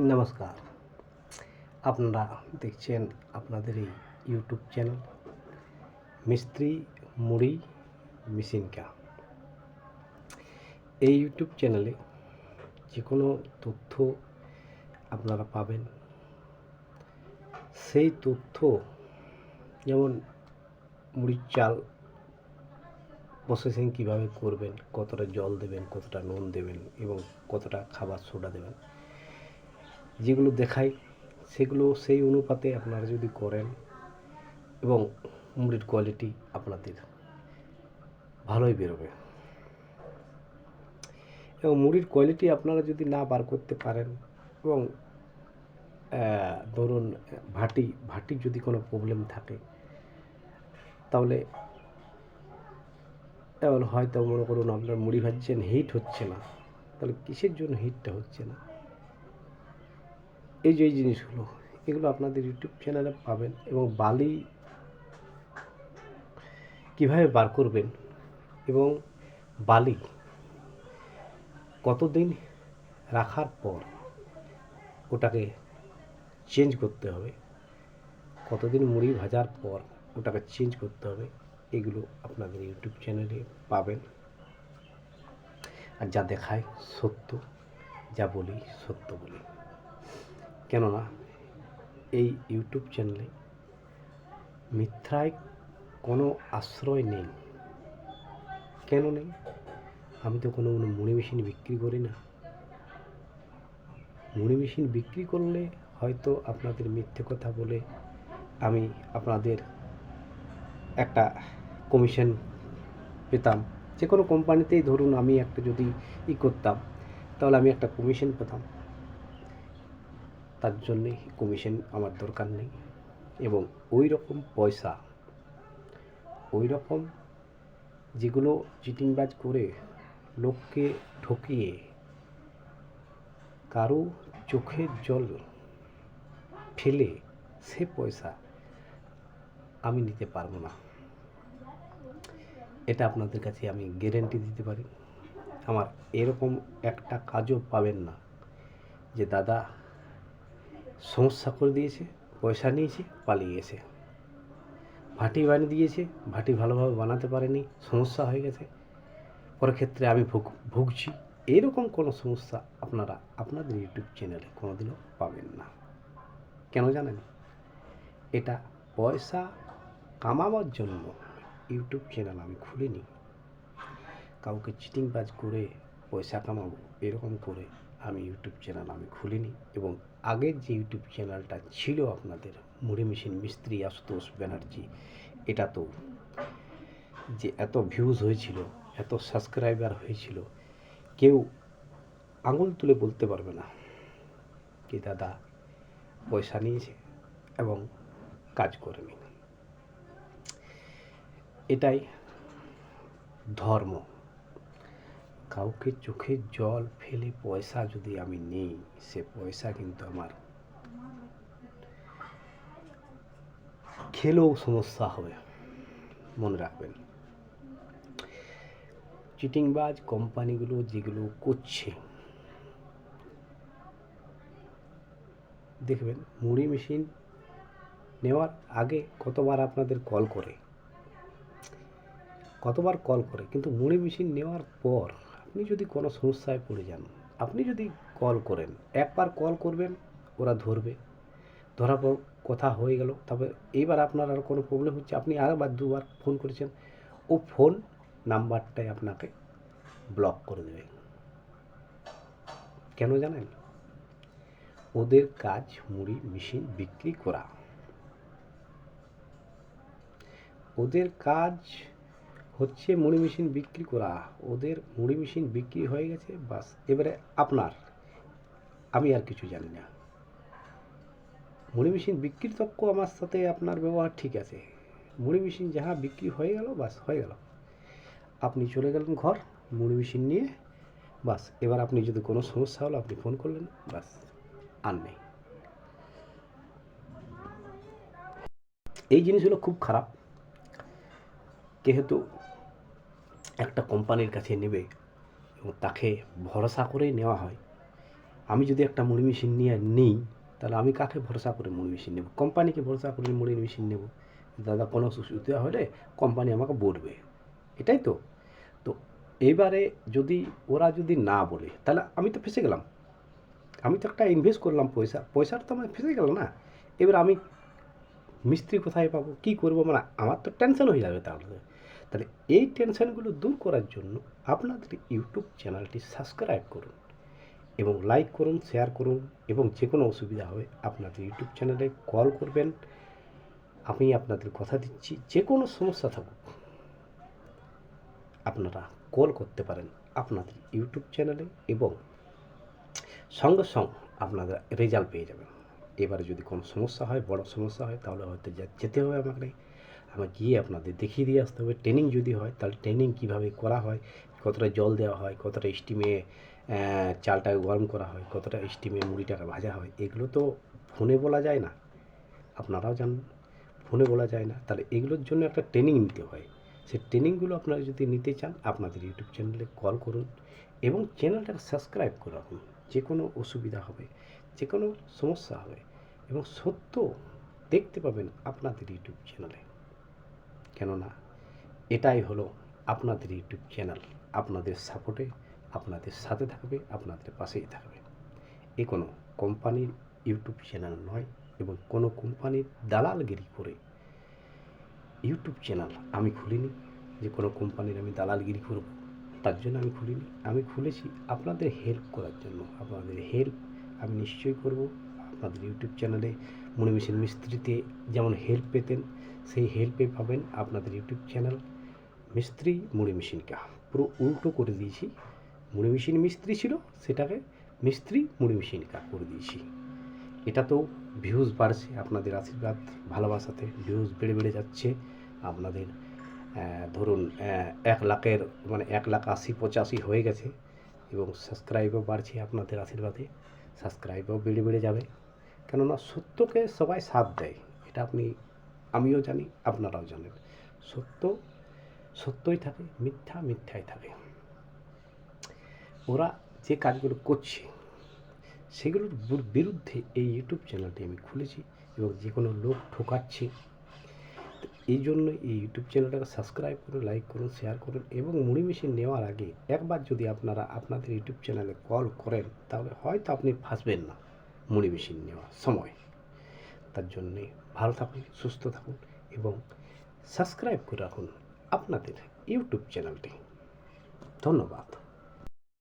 নমস্কার। আপনারা দেখছেন আপনাদের এই ইউটিউব চ্যানেল মিস্ত্রি মুড়ি মেশিনকা এই ইউটিউব চ্যানেলে যে কোনো তথ্য আপনারা পাবেন। সেই তথ্য, যেমন মুড়ির চাল প্রসেসিং কীভাবে করবেন, কতটা জল দেবেন, কতটা নুন দেবেন, এবং কতটা খাবার সোডা দেবেন যেগুলো দেখাই, সেগুলো সেই অনুপাতে আপনারা যদি করেন এবং মুড়ির কোয়ালিটি আপনাদের ভালোই বেরোবে। এবং মুড়ির কোয়ালিটি আপনারা যদি না বার করতে পারেন এবং ধরুন ভাটি, ভাটির যদি কোনো প্রবলেম থাকে, তাহলে এমন হয়তো মনে করুন আপনার মুড়ি ভাজছেন হিট হচ্ছে না। তাহলে কিসের জন্য হিটটা হচ্ছে না? এই যে এই জিনিসগুলো, এগুলো আপনাদের ইউটিউব চ্যানেলে পাবেন এবং বালি কীভাবে বার করবেন এবং বালি কতদিন রাখার পর ওটাকে চেঞ্জ করতে হবে, কতদিন মুড়ি ভাজার পর ওটাকে চেঞ্জ করতে হবে, এগুলো আপনাদের ইউটিউব চ্যানেলে পাবেন। আর যা দেখায় সত্য, যা বলি সত্য বলি। কেননা এই ইউটিউব চ্যানেলে মিথ্যায় কোনো আশ্রয় নেই। কেন নেই? আমি তো কোনো কোনো মুড়ি মেশিন বিক্রি করি না। মুড়ি মেশিন বিক্রি করলে হয়তো আপনাদের মিথ্যে কথা বলে আমি আপনাদের একটা কমিশন পেতাম। যে কোনো কোম্পানিতেই ধরুন আমি একটা যদি ই করতাম, তাহলে আমি একটা কমিশন পেতাম। তার জন্যে কমিশন আমার দরকার নেই। এবং ওই রকম পয়সা ওই রকম যেগুলো চিটিংবাজ করে লোককে ঠকিয়ে কারও চোখের জল ফেলে সে পয়সা আমি নিতে পারব না। এটা আপনাদের কাছে আমি গ্যারেন্টি দিতে পারি। আমার এরকম একটা কাজও পাবেন না যে, দাদা সমস্যা করে দিয়েছে, পয়সা নিয়েছে, পালিয়ে গেছে। ভাটি বানিয়ে দিয়েছে, ভাটি ভালোভাবে বানাতে পারেনি, সমস্যা হয়ে গেছে। পরের ক্ষেত্রে আমি ভুগ, ভুগছি। এরকম কোনো সমস্যা আপনারা আপনাদের ইউটিউব চ্যানেলে কোনোদিনও পাবেন না। কেন জানেন? এটা পয়সা কামাবার জন্য ইউটিউব চ্যানেল আমি খুলিনি। কাউকে চিটিংবাজ করে পয়সা কামাবো, এরকম করে আমি ইউটিউব চ্যানেল আমি খুলিনি এবং আগের যে ইউটিউব চ্যানেলটা ছিল আপনাদের মুড়ি মেশিন মিস্ত্রি আশুতোষ ব্যানার্জি, এটা তো যে এত ভিউজ হয়েছিল, এত সাবস্ক্রাইবার হয়েছিল, কেউ আঙুল তুলে বলতে পারবে না কি দাদা পয়সা নিয়েছে এবং কাজ করেনি এটাই ধর্ম। কাউকে চোখে জল ফেলে পয়সা যদি আমি নিই, সে পয়সা কিন্তু আমার খেলেও সমস্যা হবে। মনে রাখবেন। চিটিংবাজ কোম্পানিগুলো যেগুলো করছে, দেখবেন মুড়ি মেশিন নেওয়ার আগে কতবার আপনাদের কল করে, কতবার কল করে, কিন্তু মুড়ি মেশিন নেওয়ার পর আপনি যদি কোনো সমস্যায় পড়ে যান, আপনি যদি কল করেন, একবার কল করবেন, ওরা ধরবে। ধরার পর কথা হয়ে গেল। তবে এইবার আপনার আর কোনো প্রবলেম হচ্ছে, আপনি আরেকবার দুবার ফোন করেছেন, ও ফোন নাম্বারটাই আপনাকে ব্লক করে দেবে। কেন জানেন? ওদের কাজ মুড়ি মেশিন বিক্রি করা। ওদের কাজ হচ্ছে মুড়ি মেশিন বিক্রি করা। ওদের মুড়ি মেশিন বিক্রি হয়ে গেছে, বাস। এবারে আপনার, আমি আর কিছু জানি না। মুড়ি মেশিন বিক্রির তক্ক আমার সাথে আপনার ব্যবহার ঠিক আছে। মুড়ি মেশিন যাহা বিক্রি হয়ে গেল, বাস, হয়ে গেল। আপনি চলে গেলেন ঘর, মুড়ি মেশিন নিয়ে, বাস। এবার আপনি যদি কোনো সমস্যা হলো, আপনি ফোন করলেন, বাস। আর নেই। এই জিনিসগুলো খুব খারাপ। যেহেতু একটা কোম্পানির কাছে নেবে এবং তাকে ভরসা করেই নেওয়া হয়। আমি যদি একটা মুড়ি মেশিন নিয়ে নিই, তাহলে আমি কাকে ভরসা করে মুড়ি মেশিন নেব? কোম্পানিকে ভরসা করে মুড়ি মেশিন নেব? দাদা, কোনো অসুবিধা হলে কোম্পানি আমাকে বলবে। এটাই তো। তো এইবারে যদি ওরা যদি না বলে, তাহলে আমি তো ফেসে গেলাম। আমি তো একটা ইনভেস্ট করলাম পয়সা। পয়সাটা তো আমার ফেসে গেল না। এবার আমি মিস্ত্রি কোথায় পাবো? কী করব? মানে আমার তো টেনশন হয়ে যাবে তাহলে। তাহলে এই টেনশনগুলো দূর করার জন্য আপনাদের ইউটিউব চ্যানেলটি সাবস্ক্রাইব করুন এবং লাইক করুন, শেয়ার করুন এবং যে কোনো অসুবিধা হবে আপনাদের ইউটিউব চ্যানেলে কল করবেন। আমি আপনাদের কথা দিচ্ছি, যে কোনো সমস্যা থাকুক, আপনারা কল করতে পারেন আপনাদের ইউটিউব চ্যানেলে এবং সঙ্গে সঙ্গে আপনারা রেজাল্ট পেয়ে যাবেন। এবারে যদি কোনো সমস্যা হয়, বড় সমস্যা হয়, তাহলে হয়তো যেতে হবে আমাকে। আমার গিয়ে আপনাদের দেখিয়ে দিয়ে আসতে হবে। ট্রেনিং যদি হয়, তাহলে ট্রেনিং কীভাবে করা হয়, কতটা জল দেওয়া হয়, কতটা স্টিমে চালটাকে গরম করা হয়, কতটা স্টিমে মুড়িটাকে ভাজা হয়, এগুলো তো ফোনে বলা যায় না। আপনারাও জানেন, ফোনে বলা যায় না। তাহলে এগুলোর জন্য একটা ট্রেনিং নিতে হয়। সেই ট্রেনিংগুলো আপনারা যদি নিতে চান, আপনাদের ইউটিউব চ্যানেলে কল করুন এবং চ্যানেলটাকে সাবস্ক্রাইব করে রাখুন। যে কোনো অসুবিধা হবে যে কোনো সমস্যা হবে এবং সত্য দেখতে পাবেন আপনাদের ইউটিউব চ্যানেলে কেননা এটাই হলো আপনাদের ইউটিউব চ্যানেল। আপনাদের সাপোর্টে আপনাদের সাথে থাকবে, আপনাদের পাশেই থাকবে। এ কোনো কোম্পানির ইউটিউব চ্যানেল নয় এবং কোনো কোম্পানির দালালগিরি করে ইউটিউব চ্যানেল আমি খুলিনি, যে কোনো কোম্পানির আমি দালালগিরি করব। তার জন্য আমি খুলিনি। আমি খুলেছি আপনাদের হেল্প করার জন্য। আপনাদের হেল্প আমি নিশ্চয়ই করব। আপনাদের ইউটিউব চ্যানেলে মণিমিশন মিস্ত্রিতে যেমন হেল্প পেতেন, সেই হেল্পে পাবেন আপনাদের ইউটিউব চ্যানেল মিস্ত্রি মুড়ি মেশিনকা পুরো উল্টো করে দিয়েছি। মুড়ি মেশিন মিস্ত্রি ছিল, সেটাকে মিস্ত্রি মুড়ি মেশিনকা করে দিয়েছি। এটা তো ভিউজ বাড়ছে, আপনাদের আশীর্বাদ ভালোবাসাতে ভিউজ বেড়ে বেড়ে যাচ্ছে। আপনাদের ধরুন এক লাখের মানে এক লাখ আশি, পঁচাশি হয়ে গেছে এবং সাবস্ক্রাইবও বাড়ছে আপনাদের আশীর্বাদে। সাবস্ক্রাইবও বেড়ে বেড়ে যাবে। কেননা সত্যকে সবাই সাথ দেয়, এটা আপনি, আমিও জানি, আপনারাও জানেন। সত্য, সত্যই থাকে, মিথ্যা মিথ্যাই থাকে। ওরা যে কাজগুলো করছে, সেগুলোর বিরুদ্ধে এই ইউটিউব চ্যানেলটি আমি খুলেছি এবং যে কোনো লোক ঠকাচ্ছে। এই জন্য এই ইউটিউব চ্যানেলটাকে সাবস্ক্রাইব করুন, লাইক করুন, শেয়ার করুন এবং মুড়ি মেশিন নেওয়ার আগে একবার যদি আপনারা আপনাদের ইউটিউব চ্যানেলে কল করেন, তাহলে হয়তো আপনি ফাঁসবেন না। মুড়ি মেশিন নেওয়ার সময় তার জন্যে ভালো থাকুন, সুস্থ থাকুন এবং সাবস্ক্রাইব করে রাখুন আপনাদের ইউটিউব চ্যানেলটি। ধন্যবাদ।